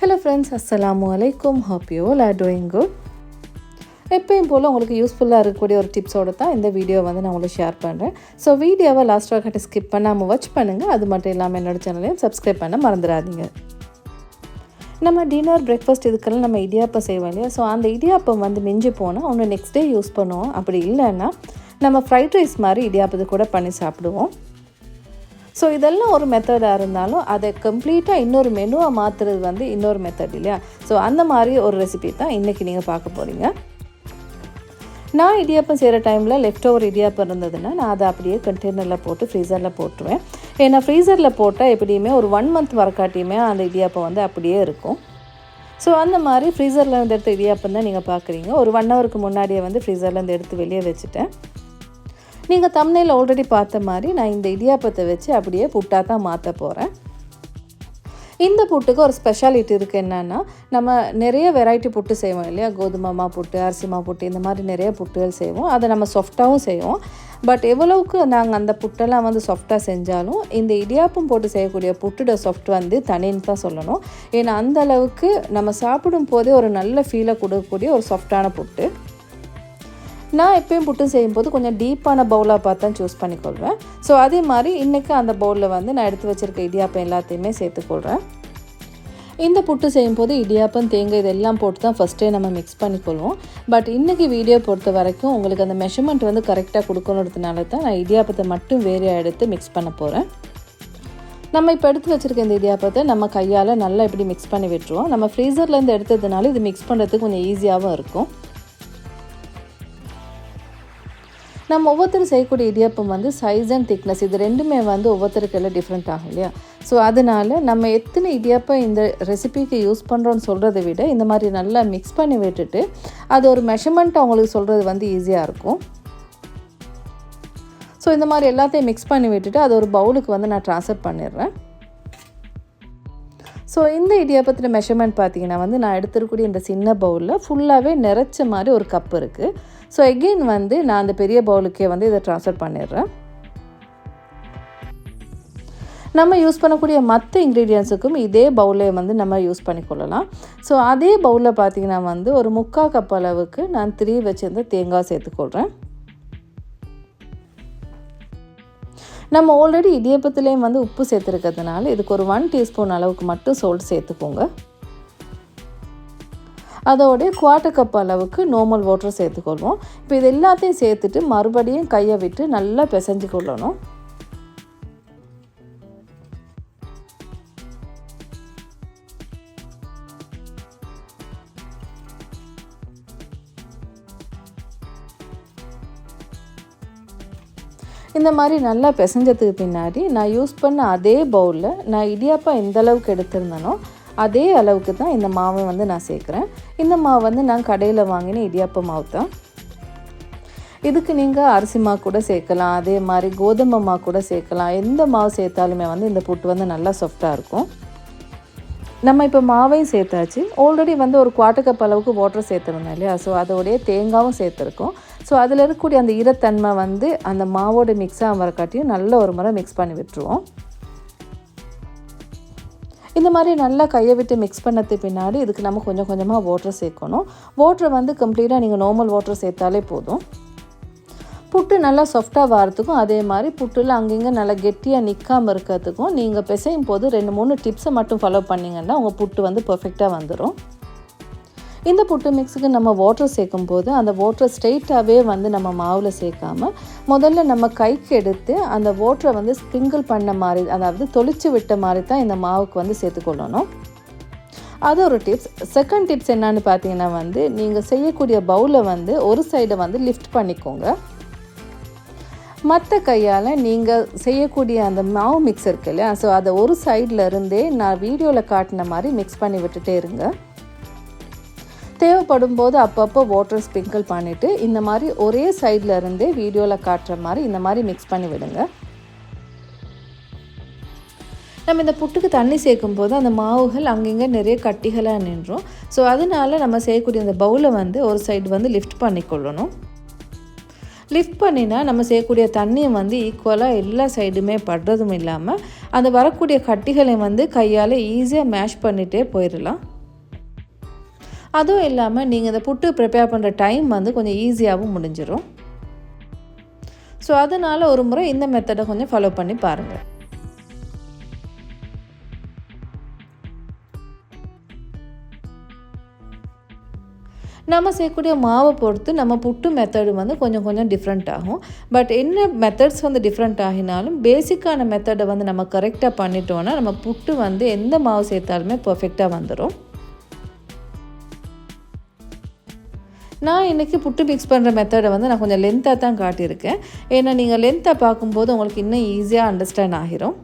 Hello friends அஸ்ஸலாமு அலைக்கும் hope you all are doing good எப்பயும் போல் உங்களுக்கு யூஸ்ஃபுல்லாக இருக்கக்கூடிய ஒரு டிப்ஸோடு தான் இந்த வீடியோ வந்து நான் உங்களுக்கு ஷேர் பண்ணுறேன் ஸோ வீடியோவை லாஸ்ட் கட்டி ஸ்கிப் பண்ணாமல் வாட்ச் பண்ணுங்கள் அது மட்டும் இல்லாமல் என்னோடய சேனலையும் சப்ஸ்கிரைப் பண்ண மறந்துடாதீங்க. நம்ம டின்னர் பிரேக்ஃபாஸ்ட் இதுக்கெல்லாம் நம்ம இடியாப்பம் செய்வோம் இல்லையா? ஸோ அந்த இடியாப்பம் வந்து மிஞ்சி போனால் ஒன்று நெக்ஸ்ட் டே யூஸ் பண்ணுவோம். அப்படி இல்லைன்னா நம்ம ஃப்ரைட் ரைஸ் மாதிரி இடியாப்பது கூட பண்ணி சாப்பிடுவோம். ஸோ இதெல்லாம் ஒரு மெத்தடாக இருந்தாலும் அதை கம்ப்ளீட்டாக இன்னொரு மெனுவாக மாற்றுறது வந்து இன்னொரு மெத்தட் இல்லையா? ஸோ அந்த மாதிரி ஒரு ரெசிபி தான் இன்றைக்கி நீங்கள் பார்க்க போகிறீங்க நான் இடியாப்பம் செய்கிற டைமில் லெஃப்ட் ஓவர் இடியாப்பம் இருந்ததுன்னா நான் அதை அப்படியே கண்டெய்னரில் போட்டு ஃப்ரீசரில் போட்டுருவேன். ஏன்னா ஃப்ரீசரில் போட்டால் எப்படியுமே ஒரு ஒன் மந்த் வரக்காட்டியுமே அந்த இடியாப்பம் வந்து அப்படியே இருக்கும். ஸோ அந்த மாதிரி ஃப்ரீசரில் இருந்து எடுத்த இடியாப்பம் தான் நீங்கள் பார்க்குறீங்க. ஒரு ஒன் ஹவருக்கு முன்னாடியே வந்து ஃப்ரீசர்லேருந்து எடுத்து வெளியே வச்சுட்டேன். நீங்கள் தம்னையில் ஆல்ரெடி பார்த்த மாதிரி நான் இந்த இடியாப்பத்தை வச்சு அப்படியே புட்டாக தான் மாற்ற போகிறேன் இந்த புட்டுக்கு ஒரு ஸ்பெஷாலிட்டி இருக்குது என்னென்னா நம்ம நிறைய வெரைட்டி புட்டு செய்வோம் இல்லையா? கோதுமை மா புட்டு அரிசி மா புட்டு இந்த மாதிரி நிறைய புட்டுகள் செய்வோம். அதை நம்ம சாஃப்டாகவும் செய்வோம். பட் எவ்வளவுக்கு நாங்கள் அந்த புட்டெல்லாம் வந்து சாஃப்டாக செஞ்சாலும் இந்த இடியாப்பம் போட்டு செய்யக்கூடிய புட்டோட சாஃப்ட் வந்து தனின்னு தான் சொல்லணும். ஏன்னா அந்த அளவுக்கு நம்ம சாப்பிடும் போதே ஒரு நல்ல ஃபீலை கொடுக்கக்கூடிய ஒரு சாஃப்டான புட்டு. நான் எப்பயும் புட்டு செய்யும்போது கொஞ்சம் டீப்பான பவுலாக பார்த்து தான் சூஸ் பண்ணிக்கொள்வேன். ஸோ அதே மாதிரி இன்றைக்கி அந்த பவுலில் வந்து நான் எடுத்து வச்சுருக்க இடியாப்பம் எல்லாத்தையுமே சேர்த்துக்கொள்கிறேன் இந்த புட்டு செய்யும்போது இடியாப்பம் தேங்காய் இதெல்லாம் போட்டு தான் ஃபஸ்ட்டே நம்ம மிக்ஸ் பண்ணிக்கொள்வோம். பட் இன்றைக்கி வீடியோ பொறுத்த வரைக்கும் உங்களுக்கு அந்த மெஷர்மெண்ட் வந்து கரெக்டாக கொடுக்கணுன்றதுனால தான் நான் இடியாப்பத்தை மட்டும் வேறையாக எடுத்து மிக்ஸ் பண்ண போகிறேன் நம்ம இப்போ எடுத்து வச்சுருக்க இந்த இடியாப்பத்தை நம்ம கையால் நல்லா இப்படி மிக்ஸ் பண்ணி விட்டுருவோம். நம்ம ஃப்ரீசர்லேருந்து எடுத்ததுனால இது மிக்ஸ் பண்ணுறதுக்கு கொஞ்சம் ஈஸியாகவும் இருக்கும். நம்ம ஒவ்வொருத்தரும் செய்யக்கூடிய இடியப்பம் வந்து சைஸ் அண்ட் திக்னஸ் இது ரெண்டுமே வந்து ஒவ்வொருத்தருக்கு எல்லாம் டிஃப்ரெண்ட் ஆகும் இல்லையா? ஸோ அதனால் நம்ம எத்தனை இடியப்பம் இந்த ரெசிபிக்கு யூஸ் பண்ணுறோன்னு சொல்கிறத விட இந்த மாதிரி நல்லா மிக்ஸ் பண்ணி விட்டுட்டு அது ஒரு மெஷர்மெண்ட் அவங்களுக்கு சொல்கிறது வந்து ஈஸியாக இருக்கும். ஸோ இந்த மாதிரி எல்லாத்தையும் மிக்ஸ் பண்ணி விட்டுட்டு அது ஒரு பவுலுக்கு வந்து நான் ட்ரான்ஸ்ஃபர் பண்ணிடுறேன். ஸோ இந்த இடியாப்பத்தில் மெஷர்மெண்ட் பார்த்தீங்கன்னா வந்து நான் எடுத்துருக்கூடிய இந்த சின்ன பவுலில் ஃபுல்லாகவே நிறைச்ச மாதிரி ஒரு கப் இருக்குது ஸோ எகெயின் வந்து நான் அந்த பெரிய பவுலுக்கே வந்து இதை ட்ரான்ஸ்ஃபர் பண்ணிடுறேன். நம்ம யூஸ் பண்ணக்கூடிய மற்ற இன்க்ரீடியன்ஸுக்கும் இதே பவுலே வந்து நம்ம யூஸ் பண்ணிக்கொள்ளலாம். ஸோ அதே பவுலில் பார்த்தீங்கன்னா வந்து ஒரு முக்கால் கப் அளவுக்கு நான் திரி வச்சுருந்த தேங்காய் சேர்த்துக்கொள்கிறேன் நம்ம ஆல்ரெடி இடியப்பத்துலேயும் வந்து உப்பு சேர்த்துருக்கிறதுனால இதுக்கு ஒரு ஒன் டீஸ்பூன் அளவுக்கு மட்டும் சோல்ட் சேர்த்துக்கோங்க. அதோடைய குவார்ட்டர் கப் அளவுக்கு நார்மல் வாட்டர் சேர்த்துக்கொள்வோம். இப்போ இது எல்லாத்தையும் சேர்த்துட்டு மறுபடியும் கையை விட்டு நல்லா பிசைஞ்சு கொள்ளணும் இந்த மாதிரி நல்லா பிசைஞ்சதுக்கு பின்னாடி நான் யூஸ் பண்ண அதே பவுலில் நான் இடியாப்பம் எந்த அளவுக்கு எடுத்திருந்தேனோ அதே அளவுக்கு தான் இந்த மாவை வந்து நான் சேர்க்குறேன். இந்த மாவு வந்து நான் கடையில் வாங்கின இடியாப்ப மாவு தான் இதுக்கு நீங்கள் அரிசி மாவு கூட சேர்க்கலாம். அதே மாதிரி கோதுமை மாவு கூட சேர்க்கலாம். எந்த மாவு சேர்த்தாலுமே வந்து இந்த புட்டு வந்து நல்லா சாஃப்டாக இருக்கும். நம்ம இப்போ மாவையும் சேர்த்தாச்சு. ஆல்ரெடி வந்து ஒரு குவாட்டர் கப் அளவுக்கு வாட்டர் சேர்த்துருந்தோம் இல்லையா? ஸோ அதோடைய தேங்காவும் சேர்த்துருக்கோம். ஸோ அதில் இருக்கக்கூடிய அந்த ஈரத்தன்மை வந்து அந்த மாவோட மிக்ஸாக வரக்காட்டியும் நல்ல ஒரு முறை மிக்ஸ் பண்ணி விட்டுருவோம். இந்த மாதிரி நல்லா கையை விட்டு மிக்ஸ் பண்ணது பின்னாடி இதுக்கு நம்ம கொஞ்சம் கொஞ்சமாக வாட்டர் சேர்க்கணும். வாட்டரை வந்து கம்ப்ளீட்டாக நீங்கள் நார்மல் வாட்டர் சேர்த்தாலே போதும். புட்டு நல்லா சாஃப்டாக வரத்துக்கும் அதே மாதிரி புட்டில் அங்கங்கே நல்லா கெட்டியாக நிற்காமல் இருக்கிறதுக்கும் நீங்கள் பிசையும் போது ரெண்டு மூணு டிப்ஸை மட்டும் ஃபாலோ பண்ணிங்கன்னா உங்கள் புட்டு வந்து பர்ஃபெக்டாக வந்துடும் இந்த புட்டு மிக்ஸுக்கு நம்ம வாட்டர் சேர்க்கும் போது அந்த வாட்டர் ஸ்ட்ரெயிட்டாகவே வந்து நம்ம மாவில் சேர்க்காம முதல்ல நம்ம கைக்கு எடுத்து அந்த வாட்டரை வந்து ஸ்ப்ரிங்கிள் பண்ண மாதிரி அதாவது தொளிச்சு விட்ட மாதிரி தான் இந்த மாவுக்கு வந்து சேர்த்துக்கொள்ளணும் அது ஒரு டிப்ஸ் செகண்ட் டிப்ஸ் என்னன்னு பார்த்தீங்கன்னா வந்து நீங்கள் செய்யக்கூடிய பவுலை வந்து ஒரு சைடை வந்து லிஃப்ட் பண்ணிக்கோங்க. மற்ற கையால் நீங்கள் செய்யக்கூடிய அந்த மாவு மிக்ஸ் இருக்கு இல்லையா? ஸோ அதை ஒரு சைடில் இருந்தே நான் வீடியோவில் காட்டின மாதிரி மிக்ஸ் பண்ணி விட்டுட்டே இருங்க. தேவைப்படும் போது அப்பப்போ வாட்டர் ஸ்ப்ரிங்கிள் பண்ணிவிட்டு இந்த மாதிரி ஒரே சைடில் இருந்தே வீடியோவில் காட்டுற மாதிரி இந்த மாதிரி மிக்ஸ் பண்ணி விடுங்க. நம்ம இந்த புட்டுக்கு தண்ணி சேர்க்கும் போது அந்த மாவுகள் அங்கங்கே நிறைய கட்டிகளாக நின்றோம். ஸோ அதனால நம்ம செய்யக்கூடிய அந்த பவுலை வந்து ஒரு சைடு வந்து லிஃப்ட் பண்ணிக்கொள்ளணும். லிஃப்ட் பண்ணினா நம்ம செய்யக்கூடிய தண்ணியும் வந்து ஈக்குவலாக எல்லா சைடுமே படுறதும் இல்லாமல் அந்த வரக்கூடிய கட்டிகளை வந்து கையால் ஈஸியாக மேஷ் பண்ணிகிட்டே போயிடலாம். அதுவும் இல்லாமல் நீங்கள் இந்த புட்டு ப்ரிப்பேர் பண்ணுற டைம் வந்து கொஞ்சம் ஈஸியாகவும் முடிஞ்சிடும் ஸோ அதனால் ஒரு முறை இந்த மெத்தடை கொஞ்சம் ஃபாலோ பண்ணி பாருங்கள் நம்ம செய்யக்கூடிய மாவை பொறுத்து நம்ம புட்டு மெத்தடு வந்து கொஞ்சம் கொஞ்சம் டிஃப்ரெண்ட் ஆகும். பட் என்ன மெத்தட்ஸ் வந்து டிஃப்ரெண்ட் ஆகினாலும் பேசிக்கான மெத்தடை வந்து நம்ம கரெக்டாக பண்ணிட்டோன்னா நம்ம புட்டு வந்து எந்த மாவு சேர்த்தாலுமே பர்ஃபெக்டாக வந்துடும் நான் இன்றைக்கி புட்டு மிக்ஸ் பண்ணுற மெத்தடை வந்து நான் கொஞ்சம் லென்த்தாக தான் காட்டியிருக்கேன். ஏன்னா நீங்கள் லென்த்தாக பார்க்கும்போது உங்களுக்கு இன்னும் ஈஸியாக அண்டர்ஸ்டாண்ட் ஆகிரும்.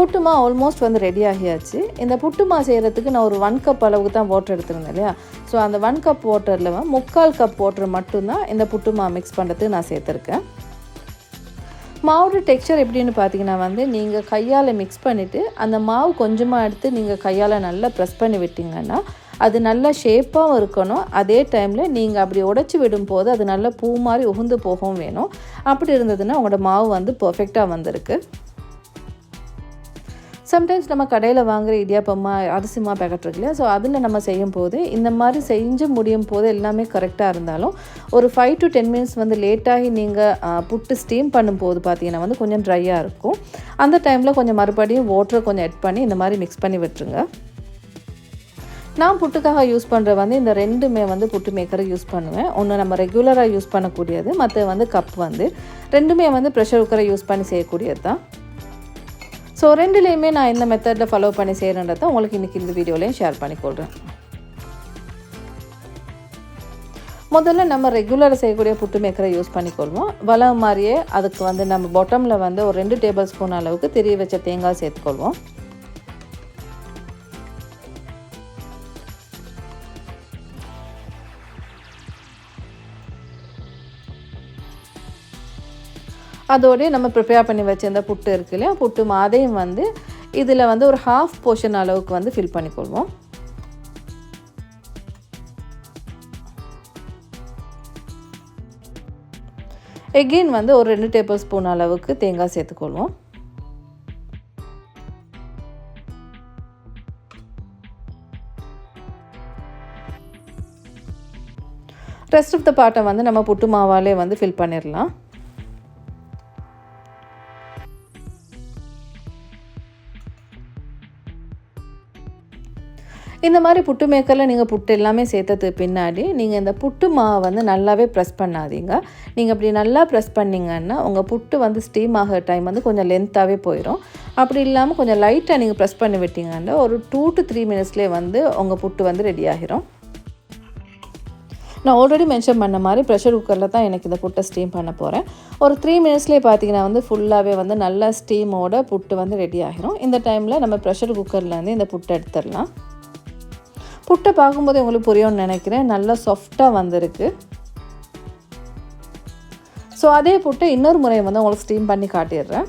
புட்டுமா ஆல்மோஸ்ட் வந்து ரெடி ஆகியாச்சு. இந்த புட்டுமா செய்கிறதுக்கு நான் ஒரு ஒன் கப் அளவுக்கு தான் வாட்டர் எடுத்திருந்தேன் இல்லையா? ஸோ அந்த ஒன் கப் வாட்டரில் முக்கால் கப் வாட்டர் மட்டும்தான் இந்த புட்டுமா மிக்ஸ் பண்ணுறதுக்கு நான் சேர்த்துருக்கேன். மாவோட டெக்ஸ்சர் எப்படின்னு பார்த்தீங்கன்னா வந்து நீங்கள் கையால் மிக்ஸ் பண்ணிவிட்டு அந்த மாவு கொஞ்சமாக எடுத்து நீங்கள் கையால் நல்லா ப்ரெஸ் பண்ணி விட்டிங்கன்னா அது நல்லா ஷேப்பாகவும் இருக்கணும். அதே டைமில் நீங்கள் அப்படி உடச்சி விடும்போது அது நல்லா பூ மாதிரி உகுந்து போகவும் வேணும். அப்படி இருந்ததுன்னா உங்களோட மாவு வந்து பர்ஃபெக்டாக வந்திருக்கு. சம்டைம்ஸ் நம்ம கடையில் வாங்குகிற இடியாப்பம்மா அரிசிமா பேக்கெட் இருக்கு இல்லையா ஸோ அதில் நம்ம செய்யும் போது இந்த மாதிரி செஞ்சு முடியும் போது எல்லாமே கரெக்டாக இருந்தாலும் ஒரு ஃபைவ் டு டென் மினிட்ஸ் வந்து லேட்டாகி நீங்கள் புட்டு ஸ்டீம் பண்ணும்போது பார்த்தீங்கன்னா வந்து கொஞ்சம் ட்ரையாக இருக்கும். அந்த டைமில் கொஞ்சம் மறுபடியும் வாட்டரை கொஞ்சம் எட் பண்ணி இந்த மாதிரி மிக்ஸ் பண்ணி விட்டுருங்க. நான் புட்டுக்காக யூஸ் பண்ணுற வந்து இந்த ரெண்டுமே வந்து புட்டு மேக்கரை யூஸ் பண்ணுவேன். ஒன்று நம்ம ரெகுலராக யூஸ் பண்ணக்கூடியது மற்ற வந்து கப் வந்து. ரெண்டுமே வந்து ப்ரெஷர் குக்கரை யூஸ் பண்ணி செய்யக்கூடியது தான் ஸோ ரெண்டுலேயுமே நான் இந்த மெத்தடில் ஃபாலோ பண்ணி செய்கிறேன்றதை உங்களுக்கு இன்றைக்கி இந்த வீடியோலையும் ஷேர் பண்ணிக்கொள்கிறேன் முதல்ல நம்ம ரெகுலராக செய்யக்கூடிய புட்டு மேக்கரை யூஸ் பண்ணிக்கொள்வோம் வளம் மாதிரியே அதுக்கு வந்து நம்ம பாட்டமில் வந்து ஒரு ரெண்டு டேபிள் ஸ்பூன் அளவுக்கு திரிய வச்ச தேங்காய் சேர்த்துக்கொள்வோம் அதோடய நம்ம ப்ரிப்பேர் பண்ணி வச்சிருந்த புட்டு இருக்கு இல்லையா? புட்டு அதையும் வந்து இதில் வந்து ஒரு ஹாஃப் போர்ஷன் அளவுக்கு வந்து ஃபில் பண்ணிக்கொள்வோம். எகெயின் வந்து ஒரு ரெண்டு டேபிள் ஸ்பூன் அளவுக்கு தேங்காய் சேர்த்துக்கொள்வோம். ரெஸ்ட் ஆஃப் த பாட்டை வந்து நம்ம புட்டு மாவாலே வந்து ஃபில் பண்ணிடலாம் இந்த மாதிரி புட்டு மேக்கரில் நீங்கள் புட்டு எல்லாமே சேர்த்ததுக்கு பின்னாடி நீங்கள் இந்த புட்டு மாவை வந்து நல்லாவே ப்ரெஸ் பண்ணாதீங்க. நீங்கள் அப்படி நல்லா ப்ரெஸ் பண்ணிங்கன்னா உங்கள் புட்டு வந்து ஸ்டீம் ஆகிற டைம் வந்து கொஞ்சம் லென்த்தாகவே போயிடும் அப்படி இல்லாமல் கொஞ்சம் லைட்டாக நீங்கள் ப்ரெஸ் பண்ணி விட்டீங்கன்னா ஒரு டூ டு த்ரீ மினிட்ஸ்லேயே வந்து உங்கள் புட்டு வந்து ரெடி ஆகிரும். நான் ஆல்ரெடி மென்ஷன் பண்ண மாதிரி ப்ரெஷர் குக்கரில் தான் எனக்கு இந்த புட்டை ஸ்டீம் பண்ண போகிறேன் ஒரு த்ரீ மினிட்ஸ்லேயே பார்த்தீங்கன்னா வந்து ஃபுல்லாகவே வந்து நல்லா ஸ்டீமோட புட்டு வந்து ரெடி ஆகிரும். இந்த டைமில் நம்ம ப்ரெஷர் குக்கர்லேருந்து இந்த புட்டை எடுத்துடலாம். புட்டை பார்க்கும்போது உங்களுக்கு புரியும்னு நினைக்கிறேன். நல்லா சாஃப்டாக வந்திருக்கு. ஸோ அதே புட்டை இன்னொரு முறை வந்து உங்களுக்கு ஸ்டீம் பண்ணி காட்டிடுறேன்.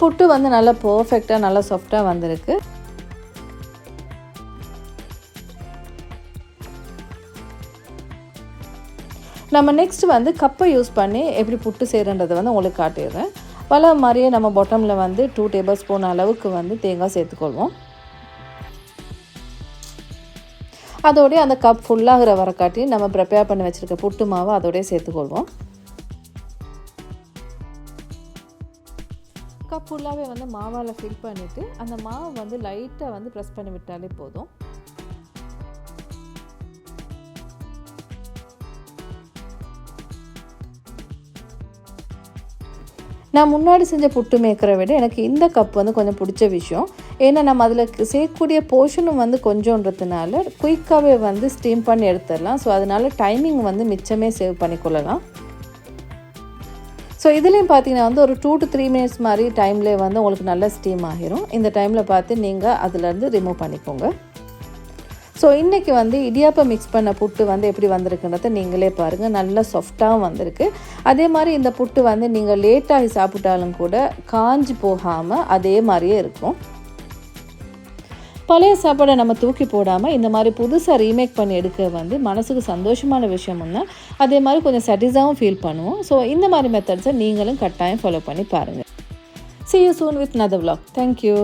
புட்டு வந்து நல்லா பர்ஃபெக்டாக நல்லா சாஃப்டாக வந்திருக்கு. நம்ம நெக்ஸ்ட் வந்து கப்பை யூஸ் பண்ணி எப்படி புட்டு செய்கிறன்றதை வந்து உங்களுக்கு காட்டிடுறேன். பல மாதிரியே நம்ம பொட்டமில் வந்து டூ டேபிள் ஸ்பூன் அளவுக்கு வந்து தேங்காய் சேர்த்துக்கொள்வோம். அதோடய அந்த கப் ஃபுல்லாகிற வரக்காட்டி நம்ம ப்ரிப்பேர் பண்ணி வச்சுருக்க புட்டு மாவை அதோடய சேர்த்துக்கொள்வோம். கப் ஃபுல்லாகவே வந்து மாவால் ஃபில் பண்ணிவிட்டு அந்த மாவை வந்து லைட்டாக வந்து ப்ரெஸ் பண்ணி விட்டாலே போதும். நான் முன்னாடி செஞ்ச புட்டு மேக்கரை விட எனக்கு இந்த கப் வந்து கொஞ்சம் பிடிச்ச விஷயம். ஏன்னா நம்ம அதில் சேர்க்கக்கூடிய போர்ஷனும் வந்து கொஞ்சன்றதுனால குயிக்காகவே வந்து ஸ்டீம் பண்ணி எடுத்துடலாம். ஸோ அதனால் டைமிங் வந்து மிச்சமே சேவ் பண்ணிக்கொள்ளலாம் ஸோ இதுலேயும் பார்த்தீங்கன்னா வந்து ஒரு டூ டு த்ரீ மினிட்ஸ் மாதிரி டைம்லேயே வந்து உங்களுக்கு நல்ல ஸ்டீம் ஆகிரும். இந்த டைமில் பார்த்து நீங்கள் அதுலேருந்து ரிமூவ் பண்ணிக்கோங்க. ஸோ இன்றைக்கி வந்து இடியாப்பம் மிக்ஸ் பண்ண புட்டு வந்து எப்படி வந்திருக்குன்றத நீங்களே பாருங்கள் நல்லா சாஃப்டாகவும் வந்திருக்கு. அதே மாதிரி இந்த புட்டு வந்து நீங்கள் லேட்டாகி சாப்பிட்டாலும் கூட காஞ்சி போகாமல் அதே மாதிரியே இருக்கும். பழைய சாப்பாடை நம்ம தூக்கி போடாமல் இந்த மாதிரி புதுசாக ரீமேக் பண்ணி எடுக்க வந்து மனசுக்கு சந்தோஷமான விஷயமும் தான் அதே மாதிரி கொஞ்சம் சட்டிஸாகவும் ஃபீல் பண்ணுவோம். ஸோ இந்த மாதிரி மெத்தட்ஸை நீங்களும் கட்டாயம் ஃபாலோ பண்ணி பாருங்கள் see you soon with the vlog. Thank you